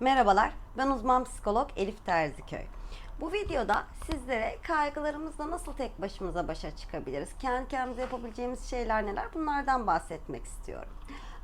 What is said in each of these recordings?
Merhabalar, ben uzman psikolog Elif Terziköy. Bu videoda sizlere kaygılarımızla nasıl tek başımıza başa çıkabiliriz, kendi kendimize yapabileceğimiz şeyler neler bunlardan bahsetmek istiyorum.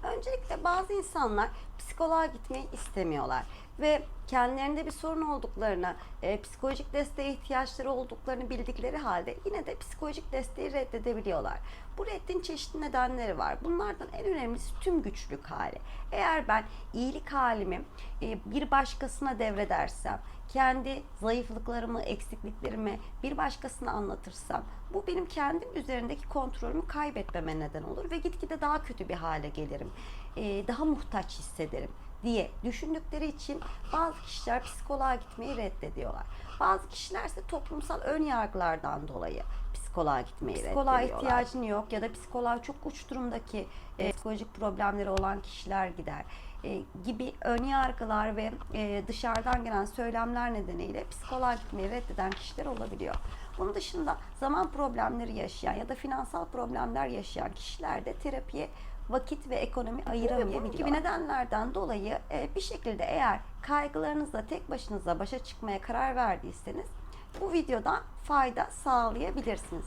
Öncelikle bazı insanlar psikoloğa gitmeyi istemiyorlar ve kendilerinde bir sorun olduklarını, e, psikolojik desteğe ihtiyaçları olduklarını bildikleri halde yine de psikolojik desteği reddedebiliyorlar. Bu reddin çeşitli nedenleri var. Bunlardan en önemlisi tüm güçlük hali. Eğer ben iyilik halimi e, bir başkasına devredersem, kendi zayıflıklarımı, eksikliklerimi bir başkasına anlatırsam bu benim kendim üzerindeki kontrolümü kaybetmeme neden olur ve gitgide daha kötü bir hale gelirim. E, daha muhtaç hissederim diye düşündükleri için bazı kişiler psikoloğa gitmeyi reddediyorlar. Bazı kişiler ise toplumsal ön yargılardan dolayı psikoloğa gitmeyi Psikoloğa reddediyorlar. ihtiyacın yok ya da psikoloğa çok uç durumdaki e, psikolojik problemleri olan kişiler gider e, gibi ön yargılar ve e, dışarıdan gelen söylemler nedeniyle psikoloğa gitmeyi reddeden kişiler olabiliyor. Bunun dışında zaman problemleri yaşayan ya da finansal problemler yaşayan kişiler de terapiye vakit ve ekonomi ayıramayabiliyor. Bu gibi nedenlerden dolayı e, bir şekilde eğer kaygılarınızla tek başınıza başa çıkmaya karar verdiyseniz bu videodan fayda sağlayabilirsiniz.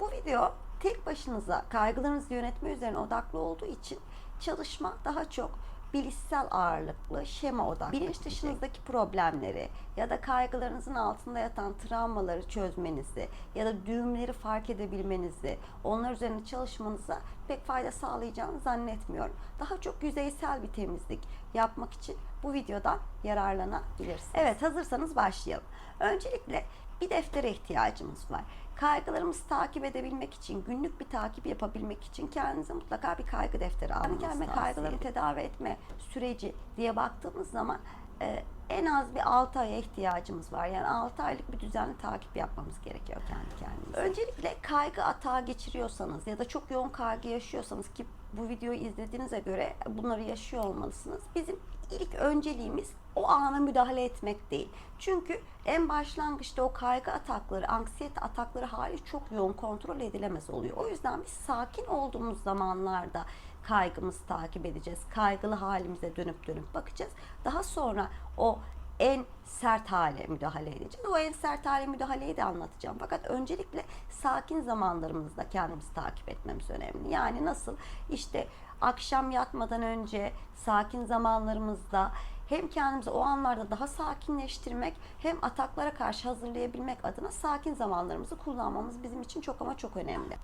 Bu video tek başınıza kaygılarınızı yönetme üzerine odaklı olduğu için çalışma daha çok bilişsel ağırlıklı, şema odaklı. Bilinç dışınızdaki problemleri ya da kaygılarınızın altında yatan travmaları çözmenizi ya da düğümleri fark edebilmenizi, onlar üzerine çalışmanıza pek fayda sağlayacağını zannetmiyorum. Daha çok yüzeysel bir temizlik yapmak için bu videodan yararlanabilirsiniz. Evet hazırsanız başlayalım. Öncelikle bir deftere ihtiyacımız var. Kaygılarımızı takip edebilmek için, günlük bir takip yapabilmek için kendinize mutlaka bir kaygı defteri almanız kendime Kendi kaygılarımı tedavi etme süreci diye baktığımız zaman e, en az bir 6 aya ihtiyacımız var. Yani 6 aylık bir düzenli takip yapmamız gerekiyor kendi kendimize. Öncelikle kaygı atağı geçiriyorsanız ya da çok yoğun kaygı yaşıyorsanız ki bu videoyu izlediğinize göre bunları yaşıyor olmalısınız. Bizim ilk önceliğimiz o ana müdahale etmek değil. Çünkü en başlangıçta o kaygı atakları, anksiyete atakları hali çok yoğun kontrol edilemez oluyor. O yüzden biz sakin olduğumuz zamanlarda kaygımızı takip edeceğiz. Kaygılı halimize dönüp dönüp bakacağız. Daha sonra o en sert hale müdahale edeceğiz. O en sert hale müdahaleyi de anlatacağım. Fakat öncelikle sakin zamanlarımızda kendimizi takip etmemiz önemli. Yani nasıl? İşte akşam yatmadan önce sakin zamanlarımızda hem kendimizi o anlarda daha sakinleştirmek hem ataklara karşı hazırlayabilmek adına sakin zamanlarımızı kullanmamız bizim için çok ama çok önemli.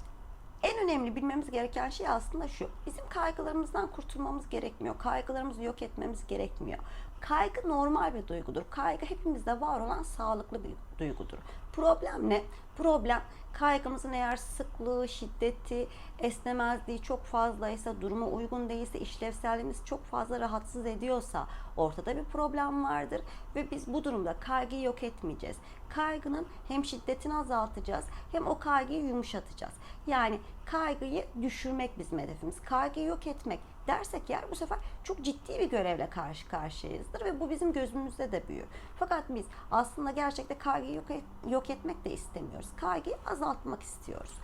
En önemli bilmemiz gereken şey aslında şu. Bizim kaygılarımızdan kurtulmamız gerekmiyor. Kaygılarımızı yok etmemiz gerekmiyor. Kaygı normal bir duygudur. Kaygı hepimizde var olan sağlıklı bir duygudur. Problem ne? Problem kaygımızın eğer sıklığı, şiddeti, esnemezliği çok fazlaysa, duruma uygun değilse, işlevselliğimiz çok fazla rahatsız ediyorsa ortada bir problem vardır ve biz bu durumda kaygıyı yok etmeyeceğiz. Kaygının hem şiddetini azaltacağız hem o kaygıyı yumuşatacağız. Yani kaygıyı düşürmek bizim hedefimiz. Kaygıyı yok etmek dersek eğer bu sefer çok ciddi bir görevle karşı karşıyayızdır ve bu bizim gözümüzde de büyür. Fakat biz aslında gerçekte kaygıyı yok, et, yok etmek de istemiyoruz. Kaygıyı azaltmak istiyoruz.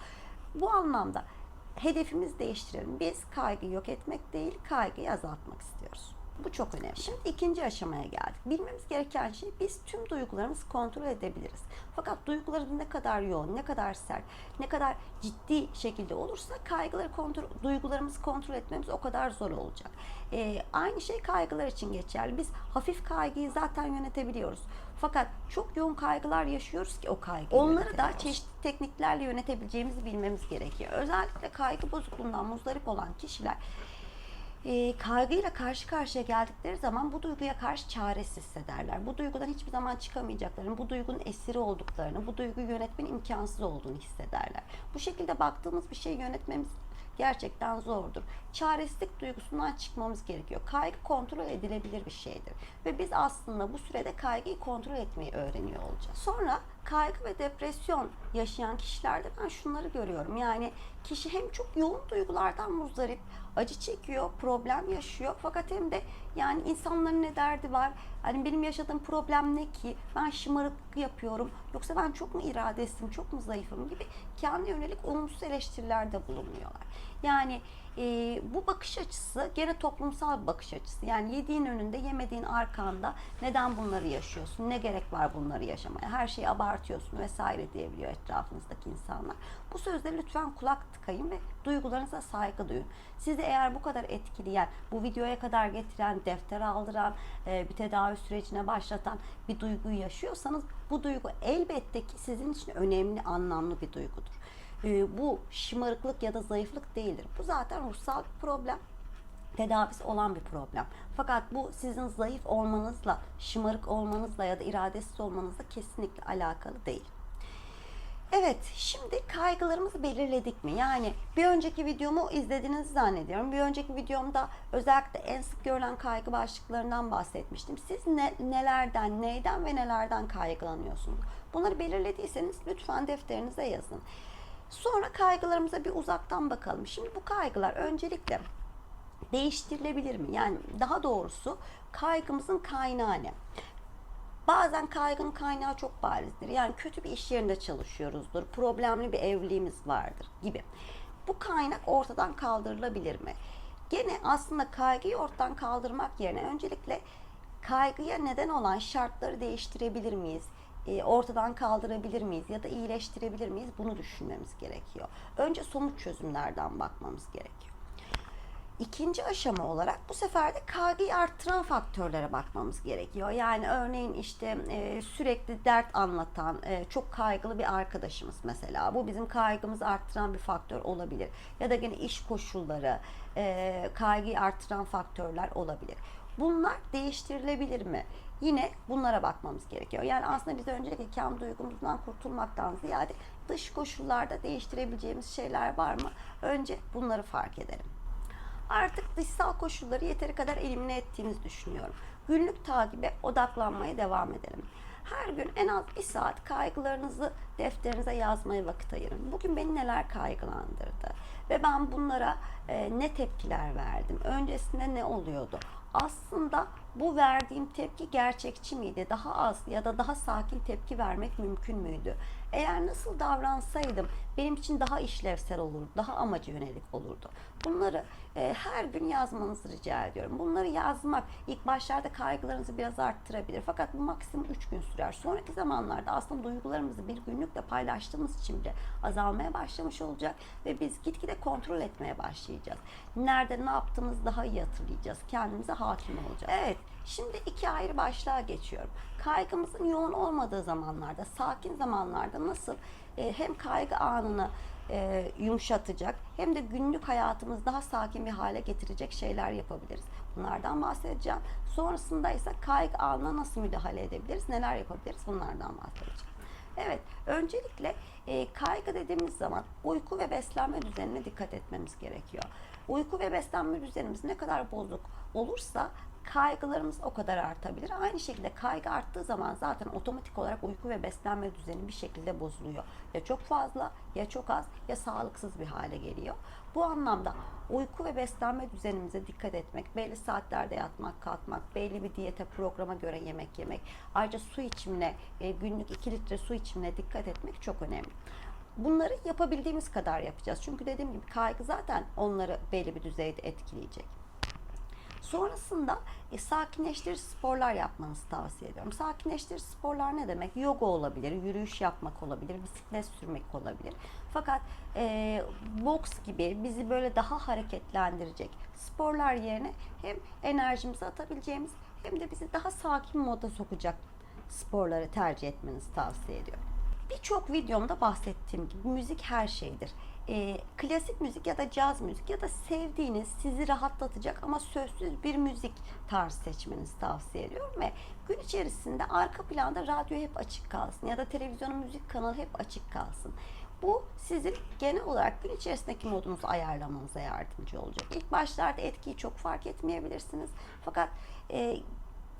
Bu anlamda hedefimizi değiştirelim. Biz kaygıyı yok etmek değil, kaygıyı azaltmak istiyoruz. Bu çok önemli. Şimdi ikinci aşamaya geldik. Bilmemiz gereken şey biz tüm duygularımızı kontrol edebiliriz. Fakat duygularımız ne kadar yoğun, ne kadar sert, ne kadar ciddi şekilde olursa kaygıları kontrol, duygularımızı kontrol etmemiz o kadar zor olacak. Ee, aynı şey kaygılar için geçerli. Biz hafif kaygıyı zaten yönetebiliyoruz. Fakat çok yoğun kaygılar yaşıyoruz ki o kaygıyı Onları da çeşitli tekniklerle yönetebileceğimizi bilmemiz gerekiyor. Özellikle kaygı bozukluğundan muzdarip olan kişiler e, kaygıyla karşı karşıya geldikleri zaman bu duyguya karşı çaresiz hissederler. Bu duygudan hiçbir zaman çıkamayacaklarını, bu duygunun esiri olduklarını, bu duyguyu yönetmenin imkansız olduğunu hissederler. Bu şekilde baktığımız bir şeyi yönetmemiz gerçekten zordur. Çaresizlik duygusundan çıkmamız gerekiyor. Kaygı kontrol edilebilir bir şeydir. Ve biz aslında bu sürede kaygıyı kontrol etmeyi öğreniyor olacağız. Sonra kaygı ve depresyon yaşayan kişilerde ben şunları görüyorum. Yani kişi hem çok yoğun duygulardan muzdarip, acı çekiyor, problem yaşıyor. Fakat hem de yani insanların ne derdi var? Hani benim yaşadığım problem ne ki? Ben şımarık yapıyorum. Yoksa ben çok mu iradesizim, çok mu zayıfım gibi kendi yönelik olumsuz eleştirilerde bulunuyorlar. Yani e, bu bakış açısı gene toplumsal bir bakış açısı. Yani yediğin önünde, yemediğin arkanda neden bunları yaşıyorsun? Ne gerek var bunları yaşamaya? Her şeyi abartıyorsun vesaire diyebiliyor etrafınızdaki insanlar. Bu sözleri lütfen kulak tıkayın ve duygularınıza saygı duyun. Sizi eğer bu kadar etkileyen, bu videoya kadar getiren, defter aldıran, e, bir tedavi sürecine başlatan bir duyguyu yaşıyorsanız bu duygu elbette ki sizin için önemli, anlamlı bir duygudur. E, bu şımarıklık ya da zayıflık değildir. Bu zaten ruhsal bir problem tedavisi olan bir problem. Fakat bu sizin zayıf olmanızla, şımarık olmanızla ya da iradesiz olmanızla kesinlikle alakalı değil. Evet, şimdi kaygılarımızı belirledik mi? Yani bir önceki videomu izlediğinizi zannediyorum. Bir önceki videomda özellikle en sık görülen kaygı başlıklarından bahsetmiştim. Siz ne, nelerden, neyden ve nelerden kaygılanıyorsunuz? Bunları belirlediyseniz lütfen defterinize yazın. Sonra kaygılarımıza bir uzaktan bakalım. Şimdi bu kaygılar öncelikle değiştirilebilir mi? Yani daha doğrusu kaygımızın kaynağı ne? Bazen kaygının kaynağı çok barizdir. Yani kötü bir iş yerinde çalışıyoruzdur, problemli bir evliliğimiz vardır gibi. Bu kaynak ortadan kaldırılabilir mi? Gene aslında kaygıyı ortadan kaldırmak yerine öncelikle kaygıya neden olan şartları değiştirebilir miyiz? E, ortadan kaldırabilir miyiz ya da iyileştirebilir miyiz? Bunu düşünmemiz gerekiyor. Önce somut çözümlerden bakmamız gerekiyor. İkinci aşama olarak bu sefer de kaygıyı arttıran faktörlere bakmamız gerekiyor. Yani örneğin işte e, sürekli dert anlatan, e, çok kaygılı bir arkadaşımız mesela. Bu bizim kaygımızı arttıran bir faktör olabilir. Ya da gene iş koşulları, e, kaygıyı arttıran faktörler olabilir. Bunlar değiştirilebilir mi? Yine bunlara bakmamız gerekiyor. Yani aslında biz öncelikle kendi duygumuzdan kurtulmaktan ziyade dış koşullarda değiştirebileceğimiz şeyler var mı? Önce bunları fark edelim. Artık dışsal koşulları yeteri kadar elimine ettiğimizi düşünüyorum. Günlük takibe odaklanmaya devam edelim. Her gün en az bir saat kaygılarınızı defterinize yazmaya vakit ayırın. Bugün beni neler kaygılandırdı ve ben bunlara e, ne tepkiler verdim? Öncesinde ne oluyordu? Aslında bu verdiğim tepki gerçekçi miydi? Daha az ya da daha sakin tepki vermek mümkün müydü? Eğer nasıl davransaydım benim için daha işlevsel olurdu, daha amaca yönelik olurdu. Bunları e, her gün yazmanızı rica ediyorum. Bunları yazmak ilk başlarda kaygılarınızı biraz arttırabilir. Fakat bu maksimum 3 gün sürer. Sonraki zamanlarda aslında duygularımızı bir günlükle paylaştığımız için bile azalmaya başlamış olacak ve biz gitgide kontrol etmeye başlayacağız. Nerede ne yaptığımızı daha iyi hatırlayacağız. Kendimize hakim olacağız. Evet, şimdi iki ayrı başlığa geçiyorum. Kaygımızın yoğun olmadığı zamanlarda, sakin zamanlarda nasıl e, hem kaygı anını e, yumuşatacak hem de günlük hayatımızı daha sakin bir hale getirecek şeyler yapabiliriz. Bunlardan bahsedeceğim. Sonrasında ise kaygı anına nasıl müdahale edebiliriz, neler yapabiliriz bunlardan bahsedeceğim. Evet, öncelikle e, kaygı dediğimiz zaman uyku ve beslenme düzenine dikkat etmemiz gerekiyor. Uyku ve beslenme düzenimiz ne kadar bozuk olursa kaygılarımız o kadar artabilir. Aynı şekilde kaygı arttığı zaman zaten otomatik olarak uyku ve beslenme düzeni bir şekilde bozuluyor. Ya çok fazla ya çok az ya sağlıksız bir hale geliyor. Bu anlamda uyku ve beslenme düzenimize dikkat etmek, belli saatlerde yatmak, kalkmak, belli bir diyete programa göre yemek yemek, ayrıca su içimine, e, günlük 2 litre su içimine dikkat etmek çok önemli. Bunları yapabildiğimiz kadar yapacağız. Çünkü dediğim gibi kaygı zaten onları belli bir düzeyde etkileyecek. Sonrasında e, sakinleştirici sporlar yapmanızı tavsiye ediyorum. Sakinleştirici sporlar ne demek? Yoga olabilir, yürüyüş yapmak olabilir, bisiklet sürmek olabilir. Fakat e, boks gibi bizi böyle daha hareketlendirecek sporlar yerine hem enerjimizi atabileceğimiz hem de bizi daha sakin moda sokacak sporları tercih etmenizi tavsiye ediyorum. Birçok videomda bahsettiğim gibi müzik her şeydir. E, klasik müzik ya da caz müzik ya da sevdiğiniz, sizi rahatlatacak ama sözsüz bir müzik tarzı seçmenizi tavsiye ediyorum ve gün içerisinde arka planda radyo hep açık kalsın ya da televizyonun müzik kanalı hep açık kalsın. Bu sizin genel olarak gün içerisindeki modunuzu ayarlamanıza yardımcı olacak. İlk başlarda etkiyi çok fark etmeyebilirsiniz. Fakat e,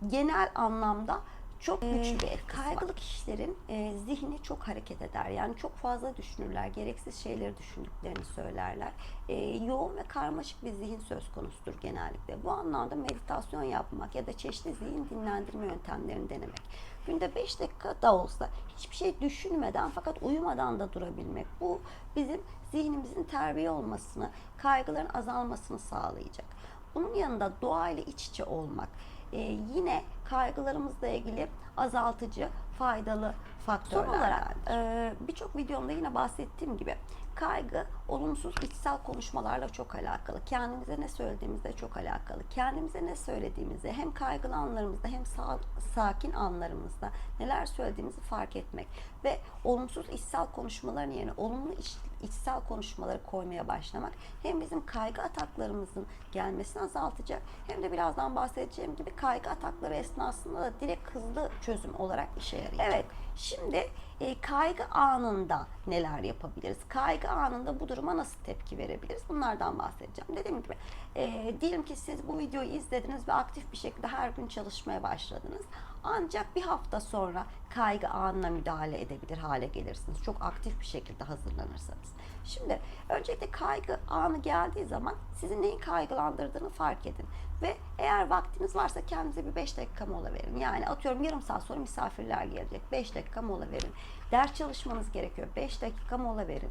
genel anlamda çok güçlü bir etkisi Kaygılı kişilerin e, zihni çok hareket eder. Yani çok fazla düşünürler. Gereksiz şeyleri düşündüklerini söylerler. E, yoğun ve karmaşık bir zihin söz konusudur genellikle. Bu anlamda meditasyon yapmak ya da çeşitli zihin dinlendirme yöntemlerini denemek. Günde 5 dakika da olsa hiçbir şey düşünmeden fakat uyumadan da durabilmek. Bu bizim zihnimizin terbiye olmasını, kaygıların azalmasını sağlayacak. Bunun yanında doğayla iç içe olmak, e, yine kaygılarımızla ilgili azaltıcı, faydalı faktörler. Son olarak e, birçok videomda yine bahsettiğim gibi kaygı olumsuz içsel konuşmalarla çok alakalı. Kendimize ne söylediğimizle çok alakalı. Kendimize ne söylediğimizi hem kaygılı anlarımızda hem sa- sakin anlarımızda neler söylediğimizi fark etmek ve olumsuz içsel konuşmaların yerine olumlu iç, içsel konuşmaları koymaya başlamak hem bizim kaygı ataklarımızın gelmesini azaltacak hem de birazdan bahsedeceğim gibi kaygı atakları esnasında da direkt hızlı çözüm olarak işe yarayacak. Evet. Şimdi e, kaygı anında neler yapabiliriz? Kaygı anında bu duruma nasıl tepki verebiliriz? Bunlardan bahsedeceğim. Dediğim gibi e, diyelim ki siz bu videoyu izlediniz ve aktif bir şekilde her gün çalışmaya başladınız. Ancak bir hafta sonra kaygı anına müdahale edebilir hale gelirsiniz. Çok aktif bir şekilde hazırlanırsanız. Şimdi öncelikle kaygı anı geldiği zaman sizi neyin kaygılandırdığını fark edin. Ve eğer vaktiniz varsa kendinize bir 5 dakika mola verin. Yani atıyorum yarım saat sonra misafirler gelecek. 5 dakika mola verin. Ders çalışmanız gerekiyor. 5 dakika mola verin.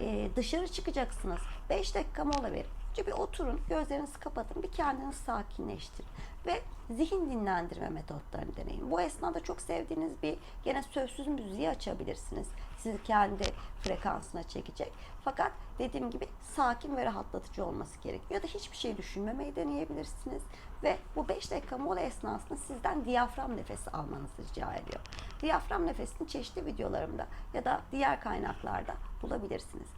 Ee, dışarı çıkacaksınız. 5 dakika mola verin. Önce bir oturun, gözlerinizi kapatın, bir kendinizi sakinleştirin ve zihin dinlendirme metotlarını deneyin. Bu esnada çok sevdiğiniz bir gene sözsüz müziği açabilirsiniz. Sizi kendi frekansına çekecek. Fakat dediğim gibi sakin ve rahatlatıcı olması gerekiyor. Ya da hiçbir şey düşünmemeyi deneyebilirsiniz. Ve bu 5 dakika mola esnasında sizden diyafram nefesi almanızı rica ediyor. Diyafram nefesini çeşitli videolarımda ya da diğer kaynaklarda bulabilirsiniz.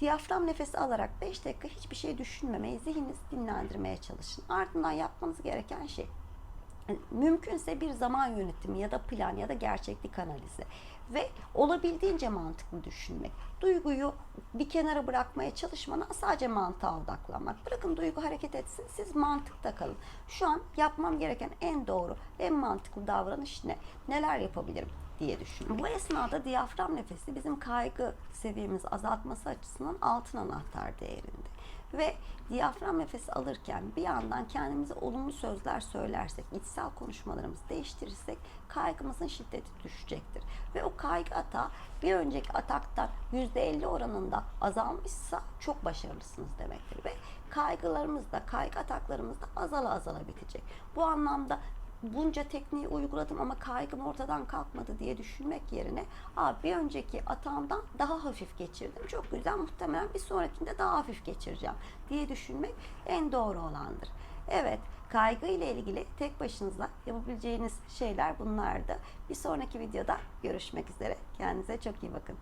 Diyafram nefesi alarak 5 dakika hiçbir şey düşünmemeyi, zihninizi dinlendirmeye çalışın. Ardından yapmanız gereken şey mümkünse bir zaman yönetimi ya da plan ya da gerçeklik analizi ve olabildiğince mantıklı düşünmek. Duyguyu bir kenara bırakmaya çalışmadan sadece mantığa odaklanmak. Bırakın duygu hareket etsin, siz mantıkta kalın. Şu an yapmam gereken en doğru, en mantıklı davranış ne? Neler yapabilirim? Diye düşünün. Bu esnada diyafram nefesi bizim kaygı seviyemizi azaltması açısından altın anahtar değerinde. Ve diyafram nefesi alırken bir yandan kendimize olumlu sözler söylersek, içsel konuşmalarımızı değiştirirsek kaygımızın şiddeti düşecektir. Ve o kaygı atağı bir önceki ataktan %50 oranında azalmışsa çok başarılısınız demektir. Ve kaygılarımız da, kaygı ataklarımız da azala azala bitecek. Bu anlamda bunca tekniği uyguladım ama kaygım ortadan kalkmadı diye düşünmek yerine Aa, bir önceki atağımdan daha hafif geçirdim. Çok güzel muhtemelen bir sonrakinde daha hafif geçireceğim diye düşünmek en doğru olandır. Evet kaygı ile ilgili tek başınıza yapabileceğiniz şeyler bunlardı. Bir sonraki videoda görüşmek üzere. Kendinize çok iyi bakın.